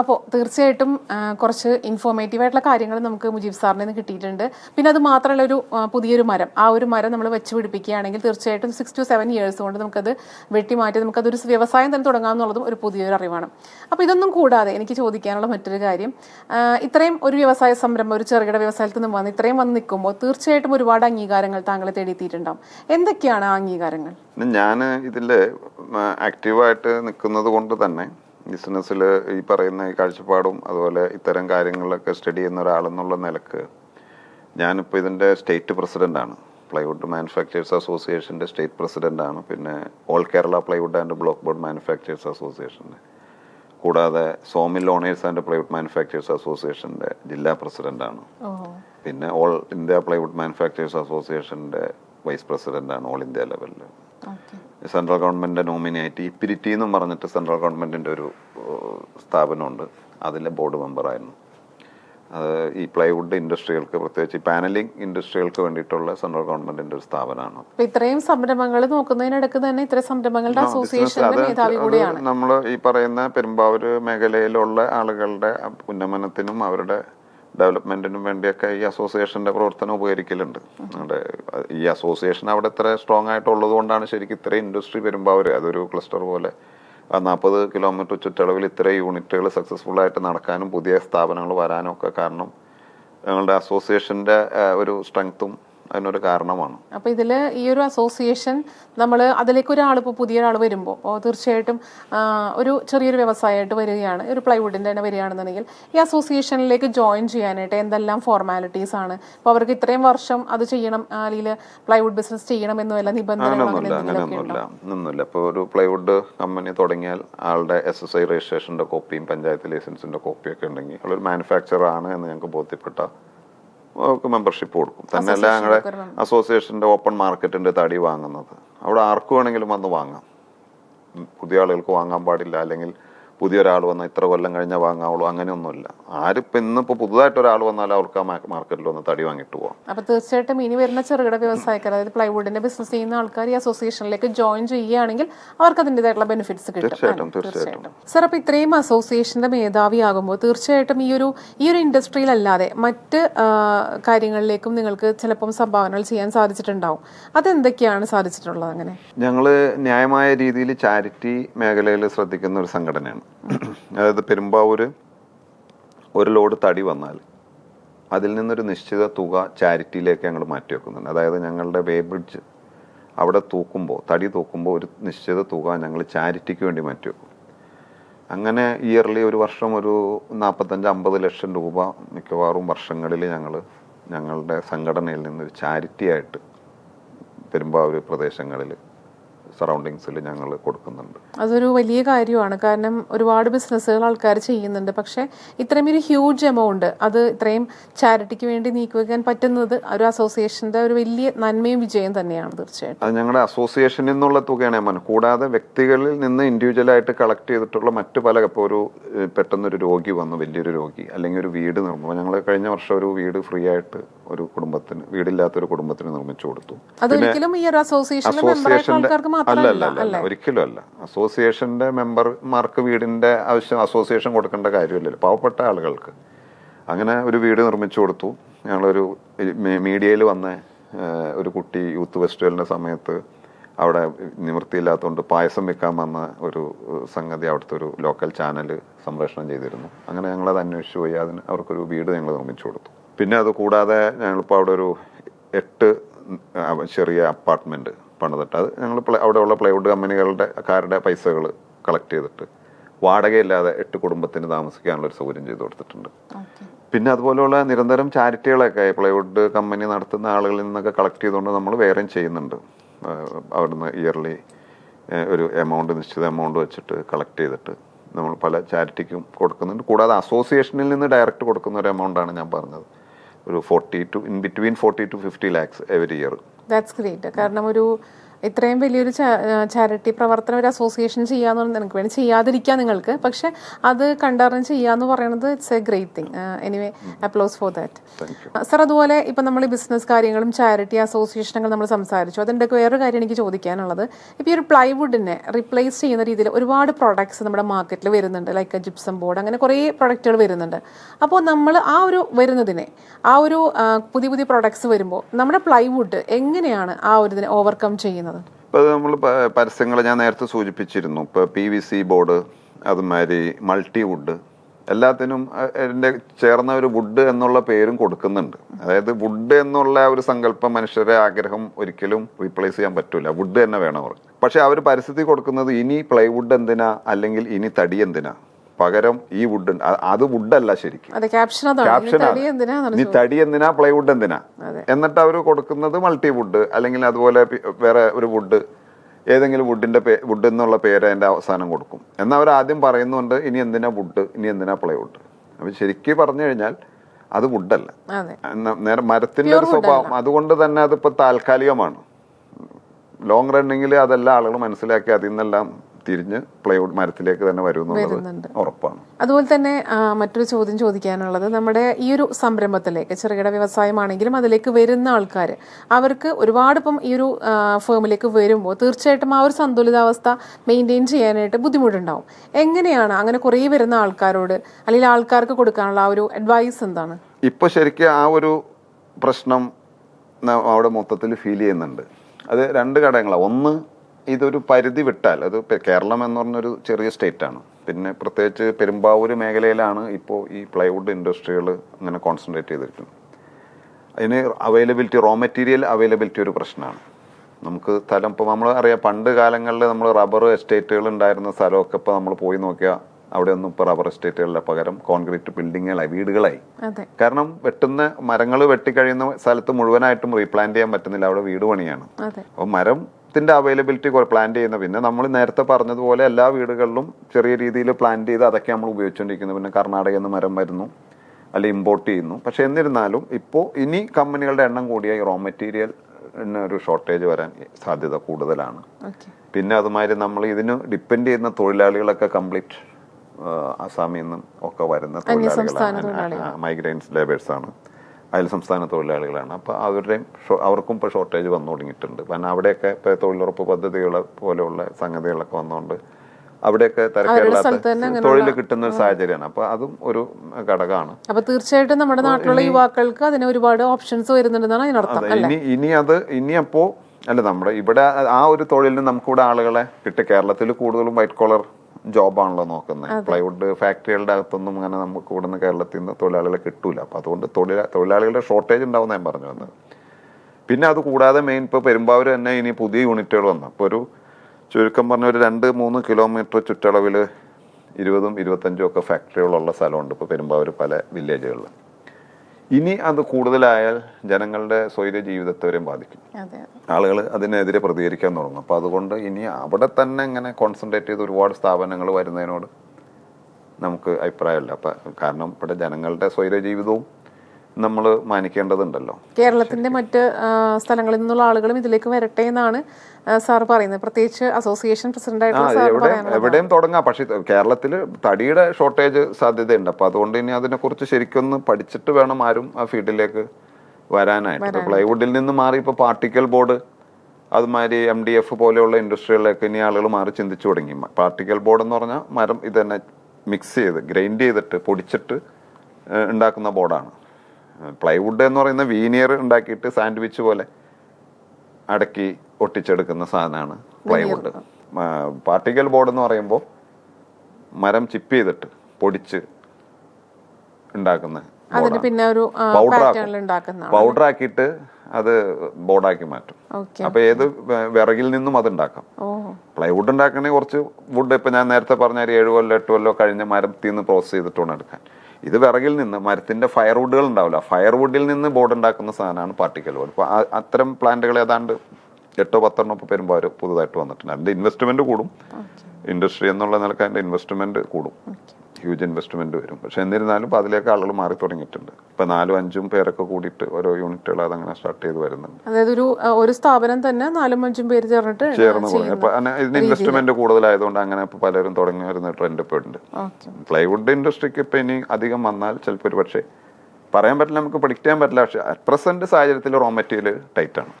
അപ്പോൾ തീർച്ചയായിട്ടും കുറച്ച് ഇൻഫോർമേറ്റീവ് ആയിട്ടുള്ള കാര്യങ്ങൾ നമുക്ക് മുജീബ് സാറിന് നിന്ന് കിട്ടിയിട്ടുണ്ട്. പിന്നെ അത് മാത്രമല്ല ഒരു പുതിയൊരു മരം. ആ ഒരു മരം നമ്മൾ വെച്ച് പിടിപ്പിക്കുകയാണെങ്കിൽ തീർച്ചയായിട്ടും സിക്സ് ടു സെവൻ ഇയേഴ്സ് കൊണ്ട് നമുക്കത് വെട്ടിമാറ്റി നമുക്കതൊരു വ്യവസായം തന്നെ തുടങ്ങാമെന്നുള്ളതും ഒരു പുതിയൊരു അറിവാണ്. അപ്പോൾ ഇതൊന്നും കൂടാതെ എനിക്ക് ചോദിക്കാനുള്ള മറ്റൊരു കാര്യം ഇത്രയും ഒരു വ്യവസായ സംരംഭം ഒരു ചെറുകിട വ്യവസായത്തിൽ നിന്ന് വന്ന് ഇത്രയും വന്ന് നിൽക്കുമ്പോൾ തീർച്ചയായിട്ടും ഒരുപാട് അംഗീകാരങ്ങൾ താങ്കളെ തേടിയെത്തിയിട്ടുണ്ടാവും. എന്തൊക്കെയാണ് ആ അംഗീകാരങ്ങൾ? ഞാൻ ഇതിൽ ആക്റ്റീവായിട്ട് നിൽക്കുന്നത് കൊണ്ട് തന്നെ ബിസിനസ്സിൽ ഈ പറയുന്ന ഈ കാഴ്ചപ്പാടും അതുപോലെ ഇത്തരം കാര്യങ്ങളിലൊക്കെ സ്റ്റഡി ചെയ്യുന്ന ഒരാളെന്നുള്ള നിലയ്ക്ക് ഞാനിപ്പോൾ ഇതിന്റെ സ്റ്റേറ്റ് പ്രസിഡന്റാണ് പ്ലൈവുഡ് മാനുഫാക്ചേഴ്സ് അസോസിയേഷന്റെ സ്റ്റേറ്റ് പ്രസിഡന്റാണ് പിന്നെ all Kerala plywood and block board manufacturers അസോസിയേഷന്റെ കൂടാതെ sawmill owners and plywood manufacturers അസോസിയേഷന്റെ ജില്ലാ പ്രസിഡന്റാണ് പിന്നെ ഓൾ ഇന്ത്യ പ്ലൈവുഡ് മാനുഫാക്ചേഴ്സ് അസോസിയേഷന്റെ വൈസ് പ്രസിഡന്റാണ് ഓൾ ഇന്ത്യ ലെവലിൽ സെൻട്രൽ ഗവൺമെന്റ് നോമിനേറ്റ് ഇപ്പിരിറ്റി എന്നും പറഞ്ഞിട്ട് സെൻട്രൽ ഗവൺമെന്റിന്റെ ഒരു സ്ഥാപനമുണ്ട്. അതിലെ ബോർഡ് മെമ്പറായിരുന്നു അത് ഈ പ്ലൈവുഡ് ഇൻഡസ്ട്രികൾക്ക് പ്രത്യേകിച്ച് പാനലിംഗ് ഇൻഡസ്ട്രികൾക്ക് വേണ്ടിയിട്ടുള്ള സെൻട്രൽ ഗവൺമെന്റിന്റെ ഒരു സ്ഥാപനമാണ്. ഇത്രയും സംരംഭങ്ങൾ നോക്കുന്നതിനിടക്ക് തന്നെ ഇത്രയും സംരംഭങ്ങളുടെ അസോസിയേഷൻ നമ്മൾ ഈ പറയുന്ന പെരുമ്പാവൂർ മേഖലയിലുള്ള ആളുകളുടെ ഉന്നമനത്തിനും അവരുടെ ഡെവലപ്മെന്റിനും വേണ്ടിയൊക്കെ ഈ അസോസിയേഷന്റെ പ്രവർത്തനം ഉപകരിക്കലുണ്ട്. ഈ അസോസിയേഷൻ അവിടെ ഇത്ര സ്ട്രോങ് ആയിട്ടുള്ളത് കൊണ്ടാണ് ശരിക്കും ഇത്രയും ഇൻഡസ്ട്രി വരുമ്പോൾ അവർ അതൊരു ക്ലസ്റ്റർ പോലെ ആ നാൽപ്പത് കിലോമീറ്റർ ചുറ്റളവിൽ ഇത്ര യൂണിറ്റുകൾ സക്സസ്ഫുൾ ആയിട്ട് നടക്കാനും പുതിയ സ്ഥാപനങ്ങൾ വരാനും ഒക്കെ കാരണം ഞങ്ങളുടെ അസോസിയേഷന്റെ ഒരു സ്ട്രെങ്ത്തും അതിനൊരു കാരണമാണ്. അപ്പൊ ഇതിൽ ഈ ഒരു അസോസിയേഷൻ നമ്മൾ അതിലേക്ക് ഒരാൾ ഇപ്പോൾ പുതിയ ഒരാൾ വരുമ്പോൾ തീർച്ചയായിട്ടും ഒരു ചെറിയൊരു വ്യവസായമായിട്ട് വരികയാണ് ഒരു പ്ലൈവുഡിന്റെ തന്നെ വരികയാണെന്നുണ്ടെങ്കിൽ ഈ അസോസിയേഷനിലേക്ക് ജോയിൻ ചെയ്യാനായിട്ട് എന്തെല്ലാം ഫോർമാലിറ്റീസ് ആണ്? അപ്പോൾ അവർക്ക് ഇത്രയും വർഷം അത് ചെയ്യണം അല്ലെങ്കിൽ പ്ലൈവുഡ് ബിസിനസ് ചെയ്യണം എന്നും വല്ല നിബന്ധനകൾ അങ്ങനെ അങ്ങനെയൊന്നുമില്ല ഒന്നുമില്ല. ഇപ്പോൾ ഒരു പ്ലൈവുഡ് കമ്പനി തുടങ്ങിയാൽ ആളുടെ എസ് എസ് ഐ രജിസ്ട്രേഷന്റെ കോപ്പിയും പഞ്ചായത്ത് ലൈസൻസിന്റെ കോപ്പിയൊക്കെ ഉണ്ടെങ്കിൽ ആളൊരു മാനുഫാക്ചറർ ആണ് എന്ന് ഞങ്ങൾക്ക് ബോധ്യപ്പെട്ട അവർക്ക് മെമ്പർഷിപ്പ് കൊടുക്കും. തന്നെയല്ല ഞങ്ങളുടെ അസോസിയേഷന്റെ ഓപ്പൺ മാർക്കറ്റിന്റെ തടി വാങ്ങുന്നത്. അവിടെ ആർക്ക് വേണമെങ്കിലും വന്ന് വാങ്ങാം. പുതിയ ആളുകൾക്ക് വാങ്ങാൻ പാടില്ല. അല്ലെങ്കിൽ പുതിയൊരാൾ വന്നാൽ ഇത്ര കൊല്ലം കഴിഞ്ഞാൽ വാങ്ങാവുള്ളൂ. അങ്ങനെയൊന്നുമില്ല. ആരിപ്പോൾ ഇന്നിപ്പോൾ പുതുതായിട്ട് ഒരാൾ വന്നാൽ അവർക്ക് ആ മാർക്കറ്റിൽ വന്ന് തടി വാങ്ങിയിട്ട് പോകാം അപ്പോൾ തീർച്ചയായിട്ടും ഇനി വരുന്ന ചെറുകിട വ്യവസായക്കാർ അതായത് പ്ലൈവുഡിന്റെ ബിസിനസ് ചെയ്യുന്ന ആൾക്കാർ ഈ അസോസിയേഷനിലേക്ക് ജോയിൻ ചെയ്യുകയാണെങ്കിൽ അവർക്ക് അതിന്റെതായിട്ടുള്ള ബെനിഫിറ്റ്സ് കിട്ടും. തീർച്ചയായിട്ടും, തീർച്ചയായിട്ടും. സർ അപ്പൊ ഇത്രയും അസോസിയേഷന്റെ മേധാവിയാകുമ്പോൾ തീർച്ചയായിട്ടും ഈ ഒരു ഈ ഒരു ഇൻഡസ്ട്രിയിലല്ലാതെ മറ്റ് കാര്യങ്ങളിലേക്കും നിങ്ങൾക്ക് ചിലപ്പം സംഭാവനകൾ ചെയ്യാൻ സാധിച്ചിട്ടുണ്ടാവും. അതെന്തൊക്കെയാണ് സാധിച്ചിട്ടുള്ളത് അങ്ങനെ? ഞങ്ങൾ ന്യായമായ രീതിയിൽ ചാരിറ്റി മേഖലയിൽ ശ്രദ്ധിക്കുന്ന ഒരു സംഘടനയാണ്. അതായത് പെരുമ്പാവൂർ ഒരു ലോഡ് തടി വന്നാൽ അതിൽ നിന്നൊരു നിശ്ചിത തുക ചാരിറ്റിയിലേക്ക് ഞങ്ങൾ മാറ്റി വെക്കുന്നുണ്ട്. അതായത് ഞങ്ങളുടെ വേ ബ്രിഡ്ജ് അവിടെ തൂക്കുമ്പോൾ തടി തൂക്കുമ്പോൾ ഒരു നിശ്ചിത തുക ഞങ്ങൾ ചാരിറ്റിക്ക് വേണ്ടി മാറ്റി വെക്കും. അങ്ങനെ ഇയർലി ഒരു വർഷം ഒരു നാൽപ്പത്തഞ്ച് അമ്പത് ലക്ഷം രൂപ മിക്കവാറും വർഷങ്ങളിൽ ഞങ്ങൾ ഞങ്ങളുടെ സംഘടനയിൽ നിന്നൊരു ചാരിറ്റിയായിട്ട് പെരുമ്പാവൂർ പ്രദേശങ്ങളിൽ സറൗണ്ടിങ്സിൽ ഞങ്ങൾ കൊടുക്കുന്നുണ്ട്. അതൊരു വലിയ കാര്യമാണ്. കാരണം ഒരുപാട് ബിസിനസ്സുകൾ ആൾക്കാർ ചെയ്യുന്നുണ്ട്. പക്ഷേ ഇത്രയും ഒരു ഹ്യൂജ് എമൗണ്ട് അത് ഇത്രയും ചാരിറ്റിക്ക് വേണ്ടി നീക്കിവെക്കാൻ പറ്റുന്നത് ഒരു അസോസിയേഷന്റെ ഒരു വലിയ നന്മയും വിജയം തന്നെയാണ് തീർച്ചയായിട്ടും. അത് ഞങ്ങളുടെ അസോസിയേഷനിൽ നിന്നുള്ള തുകയാണ് ഞാൻ പറഞ്ഞത്. കൂടാതെ വ്യക്തികളിൽ നിന്ന് ഇൻഡിവിജ്വലായിട്ട് കളക്ട് ചെയ്തിട്ടുള്ള മറ്റു പല ഇപ്പോൾ ഒരു പെട്ടെന്നൊരു രോഗി വന്നു. വലിയൊരു രോഗി. അല്ലെങ്കിൽ ഒരു വീട് നിർമ്മിച്ചു ഞങ്ങൾ കഴിഞ്ഞ വർഷം ഒരു വീട് ഫ്രീ ആയിട്ട് ഒരു കുടുംബത്തിന് വീടില്ലാത്ത ഒരു കുടുംബത്തിന് നിർമ്മിച്ചു കൊടുത്തു. അതൊരിക്കലും ഈ ഒരു അസോസിയേഷന്റെ അല്ല അല്ല അല്ല? ഒരിക്കലും അല്ല. അസോസിയേഷന്റെ മെമ്പർമാർക്ക് വീടിന്റെ ആവശ്യം അസോസിയേഷൻ കൊടുക്കേണ്ട കാര്യമില്ലല്ലോ. പാവപ്പെട്ട ആളുകൾക്ക്. അങ്ങനെ ഒരു വീട് നിർമ്മിച്ചു കൊടുത്തു. ഞങ്ങളൊരു മീഡിയയിൽ വന്ന ഒരു കുട്ടി യൂത്ത് ഫെസ്റ്റിവലിന്റെ സമയത്ത് അവിടെ നിവൃത്തിയില്ലാത്തതുകൊണ്ട് പായസം വെക്കാൻ വന്ന ഒരു സംഗതി അവിടുത്തെ ഒരു ലോക്കൽ ചാനൽ സംപ്രേഷണം ചെയ്തിരുന്നു. അങ്ങനെ ഞങ്ങളത് അന്വേഷിച്ചു പോയി. അതിന് അവർക്കൊരു വീട് ഞങ്ങൾ നിർമ്മിച്ചു കൊടുത്തു. പിന്നെ അത് കൂടാതെ ഞങ്ങളിപ്പോൾ അവിടെ ഒരു എട്ട് ചെറിയ അപ്പാർട്ട്മെന്റ് പണിതിട്ട് അത് ഞങ്ങൾ അവിടെയുള്ള പ്ലൈവുഡ് കമ്പനികളുടെ കാരുടെ പൈസകൾ കളക്ട് ചെയ്തിട്ട് വാടകയില്ലാതെ എട്ട് കുടുംബത്തിന് താമസിക്കാനുള്ള ഒരു സൗകര്യം ചെയ്തു കൊടുത്തിട്ടുണ്ട്. പിന്നെ അതുപോലെയുള്ള നിരന്തരം ചാരിറ്റികളൊക്കെ പ്ലൈവുഡ് കമ്പനി നടത്തുന്ന ആളുകളിൽ നിന്നൊക്കെ കളക്ട് ചെയ്തുകൊണ്ട് നമ്മൾ വേറെയും ചെയ്യുന്നുണ്ട്. അവിടുന്ന് ഇയർലി ഒരു എമൗണ്ട് നിശ്ചിത എമൗണ്ട് വെച്ചിട്ട് കളക്ട് ചെയ്തിട്ട് നമ്മൾ പല ചാരിറ്റിക്കും കൊടുക്കുന്നുണ്ട്. കൂടാതെ അസോസിയേഷനിൽ നിന്ന് ഡയറക്റ്റ് കൊടുക്കുന്ന ഒരു എമൗണ്ടാണ് ഞാൻ പറഞ്ഞത്. ഒരു forty two in between forty to fifty lakhs every year that's great കാരണം ഒരു ഇത്രയും വലിയൊരു ചാരിറ്റി പ്രവർത്തനം ഒരു അസോസിയേഷൻ ചെയ്യാന്ന് പറയുന്നത് എനിക്ക് വേണ്ടി ചെയ്യാതിരിക്കാം നിങ്ങൾക്ക്. പക്ഷെ അത് കണ്ടറിഞ്ഞ് ചെയ്യാന്ന് പറയുന്നത് it's a great thing anyway applause for that sir അതുപോലെ ഇപ്പം നമ്മൾ ബിസിനസ് കാര്യങ്ങളും ചാരിറ്റി അസോസിയേഷനുകൾ നമ്മൾ സംസാരിച്ചു. അതിന്റെ വേറൊരു കാര്യം എനിക്ക് ചോദിക്കാനുള്ളത്. ഇപ്പോൾ ഈ ഒരു പ്ലൈവുഡിനെ റീപ്ലേസ് ചെയ്യുന്ന രീതിയിൽ ഒരുപാട് പ്രോഡക്ട്സ് നമ്മുടെ മാർക്കറ്റിൽ വരുന്നുണ്ട്. ലൈക്ക് ജിപ്സം ബോർഡ് അങ്ങനെ കുറേ പ്രൊഡക്റ്റുകൾ വരുന്നുണ്ട്. അപ്പോൾ നമ്മൾ ആ ഒരു വരുന്നതിനെ ആ ഒരു പുതിയ പുതിയ പ്രൊഡക്ട്സ് വരുമ്പോൾ നമ്മുടെ പ്ലൈവുഡ് എങ്ങനെയാണ് ആ ഒരു ഇതിനെ ഓവർകം ചെയ്യുന്നത്? ഇപ്പോൾ നമ്മൾ പരസ്യങ്ങൾ ഞാൻ നേരത്തെ സൂചിപ്പിച്ചിരുന്നു. ഇപ്പോൾ പി വി സി ബോർഡ് അതുമാതിരി മൾട്ടി വുഡ് എല്ലാത്തിനും എന്റെ ചേർന്ന ഒരു വുഡ് എന്നുള്ള പേരും കൊടുക്കുന്നുണ്ട്. അതായത് വുഡ് എന്നുള്ള ഒരു സങ്കല്പം മനുഷ്യരെ ആഗ്രഹം ഒരിക്കലും റീപ്ലേസ് ചെയ്യാൻ പറ്റില്ല വുഡ് തന്നെ വേണം അവർ പക്ഷെ അവർ പരിസ്ഥിതി കൊടുക്കുന്നത് ഇനി പ്ലൈവുഡ് എന്തിനാ? അല്ലെങ്കിൽ ഇനി തടി എന്തിനാ? പകരം ഈ വുഡ് അത് വുഡല്ല ശരിക്കും. എന്തിനാന്ന് നീ തടി എന്തിനാ പ്ലൈവുഡ് എന്തിനാ? എന്നിട്ട് അവർ കൊടുക്കുന്നത് മൾട്ടി വുഡ് അല്ലെങ്കിൽ അതുപോലെ വേറെ ഒരു വുഡ് ഏതെങ്കിലും വുഡിന്റെ വുഡ് എന്നുള്ള പേര് അതിന്റെ അവസാനം കൊടുക്കും. എന്നാൽ അവർ ആദ്യം പറയുന്നുണ്ട് ഇനി എന്തിനാ വുഡ് ഇനി എന്തിനാ പ്ലൈവുഡ് അപ്പൊ ശരിക്കും പറഞ്ഞു കഴിഞ്ഞാൽ അത് വുഡല്ല നേരെ മരത്തിന്റെ ഒരു സ്വഭാവം. അതുകൊണ്ട് തന്നെ അതിപ്പോ താൽക്കാലികമാണ്. ലോങ് റണ്ണിങ്ങിൽ അതെല്ലാം ആളുകൾ മനസ്സിലാക്കി അതിൽ നിന്നെല്ലാം തിരിഞ്ഞ് പ്ലൈവുഡ് മരത്തിലേക്ക് തന്നെ വരുന്നുണ്ട്. ഉറപ്പാണ്. അതുപോലെ തന്നെ മറ്റൊരു ചോദ്യം ചോദിക്കാനുള്ളത് നമ്മുടെ ഈ ഒരു സംരംഭത്തിലേക്ക് ചെറുകിട വ്യവസായമാണെങ്കിലും അതിലേക്ക് വരുന്ന ആൾക്കാർ അവർക്ക് ഒരുപാട് ഇപ്പം ഈ ഒരു ഫേമിലേക്ക് വരുമ്പോൾ തീർച്ചയായിട്ടും ആ ഒരു സന്തുലിതാവസ്ഥ മെയിന്റെയിൻ ചെയ്യാനായിട്ട് ബുദ്ധിമുട്ടുണ്ടാവും. എങ്ങനെയാണ് അങ്ങനെ കുറേ വരുന്ന ആൾക്കാരോട് അല്ലെങ്കിൽ ആൾക്കാർക്ക് കൊടുക്കാനുള്ള ആ ഒരു അഡ്വൈസ് എന്താണ്? ഇപ്പൊ ശരിക്കും ആ ഒരു പ്രശ്നം അവിടെ മൊത്തത്തിൽ ഫീൽ ചെയ്യുന്നുണ്ട്. അത് രണ്ട് ഘടകങ്ങളാണ് ഒന്ന് ഇതൊരു പരിധി വിട്ടാൽ അത് കേരളം എന്ന് പറഞ്ഞൊരു ചെറിയ സ്റ്റേറ്റ് ആണ്. പിന്നെ പ്രത്യേകിച്ച് പെരുമ്പാവൂർ മേഖലയിലാണ് ഇപ്പോൾ ഈ പ്ലൈവുഡ് ഇൻഡസ്ട്രികൾ അങ്ങനെ കോൺസെൻട്രേറ്റ് ചെയ്തിരിക്കുന്നത്. അതിന് അവൈലബിലിറ്റി റോ മെറ്റീരിയൽ അവൈലബിലിറ്റി ഒരു പ്രശ്നമാണ്. നമുക്ക് സ്ഥലം ഇപ്പോൾ നമ്മൾ അറിയാം പണ്ട് കാലങ്ങളിൽ നമ്മൾ റബ്ബർ എസ്റ്റേറ്റുകൾ ഉണ്ടായിരുന്ന സ്ഥലമൊക്കെ ഇപ്പോൾ നമ്മൾ പോയി നോക്കിയാൽ അവിടെ ഒന്നും ഇപ്പോൾ റബ്ബർ എസ്റ്റേറ്റുകളുടെ പകരം കോൺക്രീറ്റ് ബിൽഡിങ്ങുകളായി വീടുകളായി. കാരണം വെട്ടുന്ന മരങ്ങൾ വെട്ടിക്കഴിയുന്ന സ്ഥലത്ത് മുഴുവനായിട്ടും റീപ്ലാന്റ് ചെയ്യാൻ പറ്റുന്നില്ല. അവിടെ വീട് പണിയാണ്. അപ്പോൾ അപ്പോൾ മരത്തിന്റെ അവൈലബിലിറ്റി പ്ലാൻ ചെയ്യുന്ന. പിന്നെ നമ്മൾ നേരത്തെ പറഞ്ഞതുപോലെ എല്ലാ വീടുകളിലും ചെറിയ രീതിയിൽ പ്ലാൻ ചെയ്ത് അതൊക്കെ നമ്മൾ ഉപയോഗിച്ചുകൊണ്ടിരിക്കുന്നു പിന്നെ കർണാടകയിൽ നിന്ന് മരം വരുന്നു. അല്ലെങ്കിൽ ഇമ്പോർട്ട് ചെയ്യുന്നു. പക്ഷെ എന്നിരുന്നാലും ഇപ്പോൾ ഇനി കമ്പനികളുടെ എണ്ണം കൂടിയ ഈ റോ മെറ്റീരിയൽ ഒരു ഷോർട്ടേജ് വരാൻ സാധ്യത കൂടുതലാണ്. പിന്നെ അതുമാതിരി നമ്മൾ ഇതിന് ഡിപ്പെൻഡ് ചെയ്യുന്ന തൊഴിലാളികളൊക്കെ കംപ്ലീറ്റ് അസാമിൽ നിന്നും ഒക്കെ വരുന്ന തൊഴിലാളികളാണ്. മൈഗ്രൈൻസ് ലേബേഴ്സ് ആണ്. അയൽ സംസ്ഥാന തൊഴിലാളികളാണ്. അപ്പോൾ അവരുടെയും അവർക്കും ഇപ്പോൾ ഷോർട്ടേജ് വന്നു തുടങ്ങിയിട്ടുണ്ട്. കാരണം അവിടെയൊക്കെ ഇപ്പോൾ തൊഴിലുറപ്പ് പദ്ധതികൾ പോലെയുള്ള സംഗതികളൊക്കെ വന്നുകൊണ്ട് അവിടെയൊക്കെ തിരക്കില്ലാത്ത തൊഴിൽ കിട്ടുന്ന ഒരു സാഹചര്യമാണ്. അപ്പൊ അതും ഒരു ഘടകമാണ്. അപ്പൊ തീർച്ചയായിട്ടും നമ്മുടെ നാട്ടിലുള്ള യുവാക്കൾക്ക് അതിന് ഒരുപാട് ഓപ്ഷൻസ് വരുന്നുണ്ടെന്നാണ് അതിനർത്ഥം ഇനി ഇനി അത് ഇനി അപ്പോ അല്ല നമ്മുടെ ഇവിടെ ആ ഒരു തൊഴിലിന് നമുക്കിവിടെ ആളുകളെ കിട്ടും. കേരളത്തിൽ കൂടുതലും വൈറ്റ് കോളർ ജോബാണല്ലോ നോക്കുന്നത് പ്ലൈവുഡ് ഫാക്ടറികളുടെ അകത്തൊന്നും അങ്ങനെ നമുക്ക് ഇവിടുന്ന് കേരളത്തിൽ നിന്ന് തൊഴിലാളികളെ കിട്ടൂല. അപ്പൊ അതുകൊണ്ട് തൊഴിലാ തൊഴിലാളികളുടെ ഷോർട്ടേജ് ഉണ്ടാവും ഞാൻ പറഞ്ഞു വന്നത്. പിന്നെ അത് കൂടാതെ മെയിൻ ഇപ്പോൾ പെരുമ്പാവൂർ തന്നെ ഇനി പുതിയ യൂണിറ്റുകൾ വന്നു. അപ്പോൾ ഒരു ചുരുക്കം പറഞ്ഞ ഒരു രണ്ട് മൂന്ന് കിലോമീറ്റർ ചുറ്റളവിൽ ഇരുപതും ഇരുപത്തഞ്ചും ഒക്കെ ഫാക്ടറികളുള്ള സ്ഥലമുണ്ട്. ഇപ്പോൾ പെരുമ്പാവൂർ പല വില്ലേജുകളിൽ ഇനി അത് കൂടുതലായാൽ ജനങ്ങളുടെ സ്വൈര്യ ജീവിതത്തെ വരെയും ബാധിക്കും ആളുകൾ അതിനെതിരെ പ്രതികരിക്കാൻ തുടങ്ങും. അപ്പോൾ അതുകൊണ്ട് ഇനി അവിടെ തന്നെ ഇങ്ങനെ കോൺസെൻട്രേറ്റ് ചെയ്ത് ഒരുപാട് സ്ഥാപനങ്ങൾ വരുന്നതിനോട് നമുക്ക് അഭിപ്രായമില്ല. അപ്പം കാരണം ഇവിടെ ജനങ്ങളുടെ സ്വൈര്യ ജീവിതവും നമ്മൾ മാനിക്കേണ്ടതുണ്ടല്ലോ. കേരളത്തിന്റെ മറ്റ് സ്ഥലങ്ങളിൽ നിന്നുള്ള ആളുകളും ഇതിലേക്ക് വരട്ടെ എന്നാണ് സാർ പറയുന്നത്. പ്രത്യേകിച്ച് അസോസിയേഷൻ പ്രസിഡന്റ് ആയിട്ടുള്ള എവിടെയും തുടങ്ങാം. പക്ഷേ കേരളത്തിൽ തടിയുടെ ഷോർട്ടേജ് സാധ്യതയുണ്ട്. അപ്പൊ അതുകൊണ്ട് ഇനി അതിനെക്കുറിച്ച് ശരിക്കൊന്ന് പഠിച്ചിട്ട് വേണം ആരും ആ ഫീൽഡിലേക്ക് വരാനായിട്ട്. പ്ലൈവുഡിൽ നിന്ന് മാറി ഇപ്പൊ പാർട്ടിക്കൽ ബോർഡ് അതുമാതിരി എം ഡി എഫ് പോലെയുള്ള ഇൻഡസ്ട്രികളിലേക്ക് ഇനി ആളുകൾ മാറി ചിന്തിച്ചു തുടങ്ങി. പാർട്ടിക്കൽ ബോർഡ് എന്ന് പറഞ്ഞാൽ മരം ഇത് തന്നെ മിക്സ് ചെയ്ത് ഗ്രൈൻഡ് ചെയ്തിട്ട് പൊടിച്ചിട്ട് ഉണ്ടാക്കുന്ന ബോർഡാണ്. പ്ലൈവുഡ് എന്ന് പറയുന്ന വീനിയർ ഉണ്ടാക്കിയിട്ട് സാൻഡ്വിച്ച് പോലെ അടക്കി ഒട്ടിച്ചെടുക്കുന്ന സാധനമാണ് പ്ലൈവുഡ് പാർട്ടിക്കൽ ബോർഡ് എന്ന് പറയുമ്പോൾ മരം ചിപ്പ് ചെയ്തിട്ട് പൊടിച്ച് ഉണ്ടാക്കുന്ന പിന്നെ ഒരു പൗഡർ ആക്കിയിട്ട് അത് ബോർഡാക്കി മാറ്റും. അപ്പൊ ഏത് വിറകിൽ നിന്നും അത് ഉണ്ടാക്കാം. പ്ലൈവുഡ് ഉണ്ടാക്കണേ കുറച്ച് വുഡ് ഇപ്പൊ ഞാൻ നേരത്തെ പറഞ്ഞ ഒരു ഏഴ് കൊല്ലം എട്ട് കൊല്ലോ കഴിഞ്ഞ മരത്തിൽ നിന്ന് പ്രോസസ് ചെയ്തിട്ടുണ്ട് വേണം എടുക്കാൻ. ഇത് വിറകിൽ നിന്ന് മരത്തിന്റെ ഫയർവുഡുകൾ ഉണ്ടാവില്ല. ഫയർവുഡിൽ നിന്ന് ബോർഡ് ഉണ്ടാക്കുന്ന സാധനമാണ് പാർട്ടിക്കൽ ബോർഡ് ഇപ്പോൾ അത്തരം പ്ലാന്റുകൾ ഏതാണ്ട് എട്ടോ പത്തെണ്ണോ ഇപ്പോൾ അവർ പുതുതായിട്ട് വന്നിട്ടുണ്ട്. അതിന്റെ ഇൻവെസ്റ്റ്മെന്റ് കൂടും. ഇൻഡസ്ട്രി എന്നുള്ള നിലയ്ക്ക് അതിന്റെ ഇൻവെസ്റ്റ്മെന്റ് കൂടും. ഹ്യൂജ് ഇൻവെസ്റ്റ്മെന്റ് വരും. പക്ഷെ എന്നിരുന്നാലും ഇപ്പോൾ അതിലേക്ക് ആളുകൾ മാറി തുടങ്ങിയിട്ടുണ്ട്. ഇപ്പൊ നാലും അഞ്ചും പേരൊക്കെ കൂടിയിട്ട് ഓരോ യൂണിറ്റുകൾ അതങ്ങനെ സ്റ്റാർട്ട് ചെയ്ത് വരുന്നുണ്ട്. അതായത് ഒരു ഒരു സ്ഥാപനം തന്നെ നാലും അഞ്ചും പേര് ചേർന്നിട്ട് ചേർന്ന് ഇതിന് ഇൻവെസ്റ്റ്മെന്റ് കൂടുതലായതുകൊണ്ട് അങ്ങനെ ഇപ്പൊ പലരും തുടങ്ങി വരുന്ന ട്രെൻഡ് ഇപ്പോൾ ഉണ്ട്. പ്ലൈവുഡ് ഇൻഡസ്ട്രിക്ക് ഇപ്പൊ ഇനി അധികം വന്നാൽ ചിലപ്പോൾ ഒരു പക്ഷേ പറയാൻ പറ്റില്ല നമുക്ക് പ്രഡിക്റ്റ് ചെയ്യാൻ പറ്റില്ല. പക്ഷെ അറ്റ് പ്രസന്റ് സാഹചര്യത്തിൽ റോ മെറ്റീരിയൽ ടൈറ്റ് ആണ്.